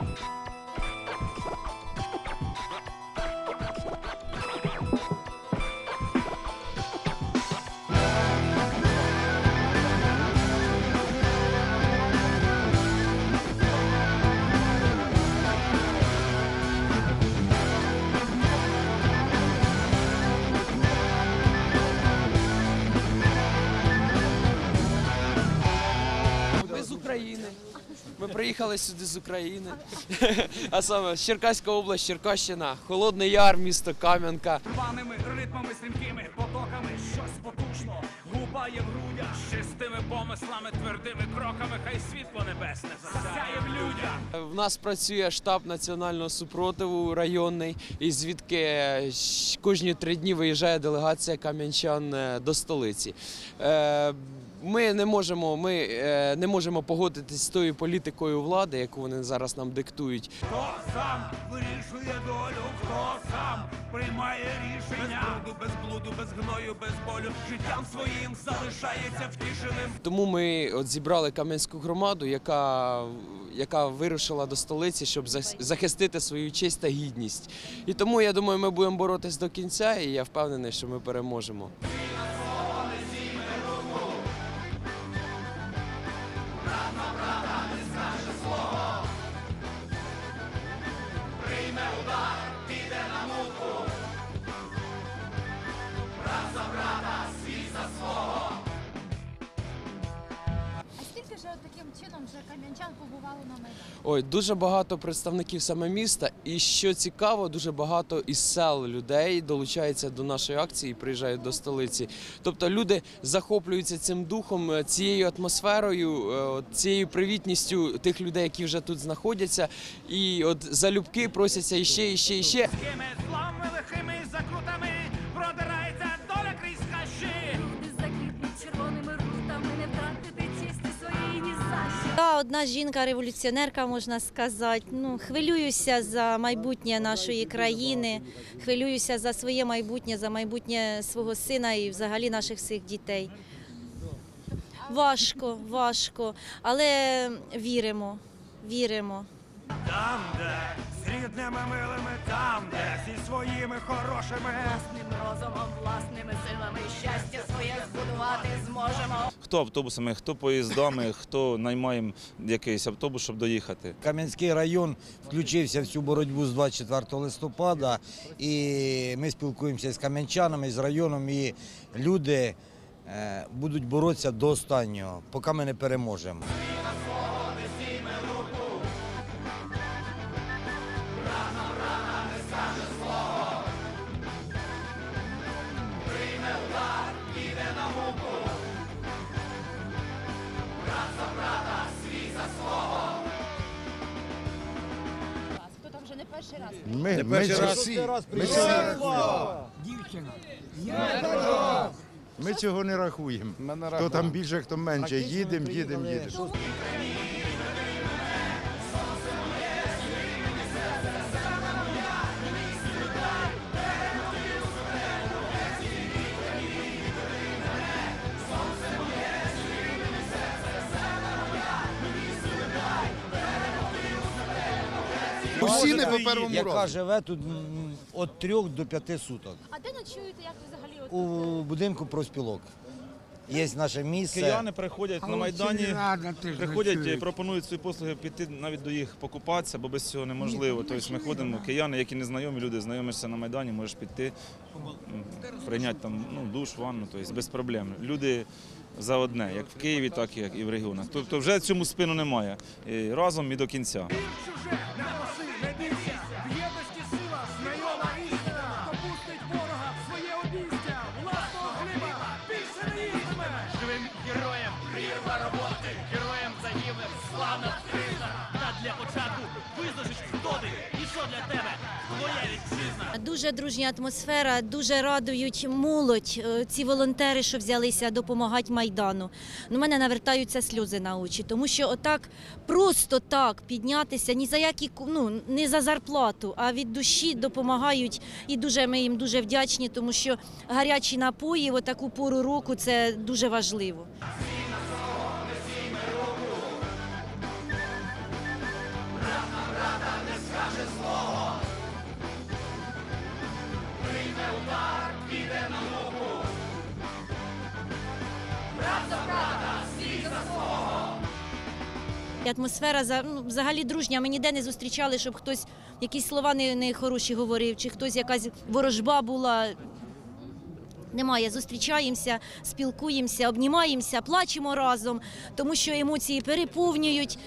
Ми Ми приїхали сюди з України. А саме Черкаська область, Черкащина, Холодний Яр, місто Кам'янка. Рваними ритмами, стрімкими потоками, щось потужно губає в грудях, чистими помислами, твердими кроками, хай світло небесне в нас працює штаб національного супротиву районний, і звідки е, кожні три дні виїжджає делегація кам'янчан е, до столиці. Е, Ми не можемо, ми не можемо погодитись з тою політикою влади, яку вони зараз нам диктують. Хто сам вирішує долю, хто сам приймає рішення без бруду, без блуду, без гною, без болю, життям своїм залишається втішеним. Тому ми от зібрали кам'янську громаду, яка, яка вирушила до столиці, щоб захистити свою честь та гідність. І тому я думаю, ми будемо боротись до кінця, і я впевнений, що ми переможемо. А таким чином вже кам'янчан побувало на майдані? Ой, дуже багато представників саме міста. І що цікаво, дуже багато із сел людей долучаються до нашої акції і приїжджають до столиці. Тобто люди захоплюються цим духом, е, цією атмосферою, е, цією привітністю тих людей, які вже тут знаходяться. І от залюбки просяться іще, іще, іще. Я одна жінка-революціонерка, можна сказати. Ну, хвилююся за майбутнє нашої країни, хвилююся за своє майбутнє, за майбутнє свого сина і взагалі наших всіх дітей. Важко, важко, але віримо, віримо. Там, де з рідними милими, там, де хорошими. Власним розумом, власними силами щастя своє збудувати зможемо. Хто автобусами, хто поїздами, хто наймає якийсь автобус, щоб доїхати. Кам'янський район включився в цю боротьбу з 24 листопада, і ми спілкуємося з кам'янчанами, з районом, і люди е, будуть боротися до останнього, поки ми не переможемо. Там вже ми, перший раз? Ми, ми, Дівчина! ми, ми цього не рахуємо. Хто там більше, хто менше. Їдемо, їдемо, їдемо. Усі не по першому яка живе тут м, від 3 до 5 суток А де ночуєте, як ви взагалі? От, у будинку профспілок. Є наше місце. Кияни приходять на Майдані, приходять, і пропонують свої послуги піти навіть до їх покупатися, бо без цього неможливо. Тобто ми ходимо, кияни, які не знайомі люди, знайомишся на Майдані, можеш піти, м, прийняти там ну, душ, ванну, тобто без проблем. Люди за одне, як в Києві, так і в регіонах. Тобто вже цьому спину немає. І разом і до кінця. Дуже дружня атмосфера, дуже радують молодь, е, ці волонтери, що взялися допомагати Майдану. Ну, мене навертаються сльози на очі, тому що отак просто так піднятися, ні за які ну, не за зарплату, а від душі допомагають. І дуже ми їм дуже вдячні, тому що гарячі напої в таку пору року це дуже важливо. Атмосфера ну, взагалі дружня. Ми ніде не зустрічали, щоб хтось якісь слова не, не хороші говорив, чи хтось якась ворожба була. Немає, зустрічаємося, спілкуємося, обнімаємося, плачемо разом, тому що емоції переповнюють.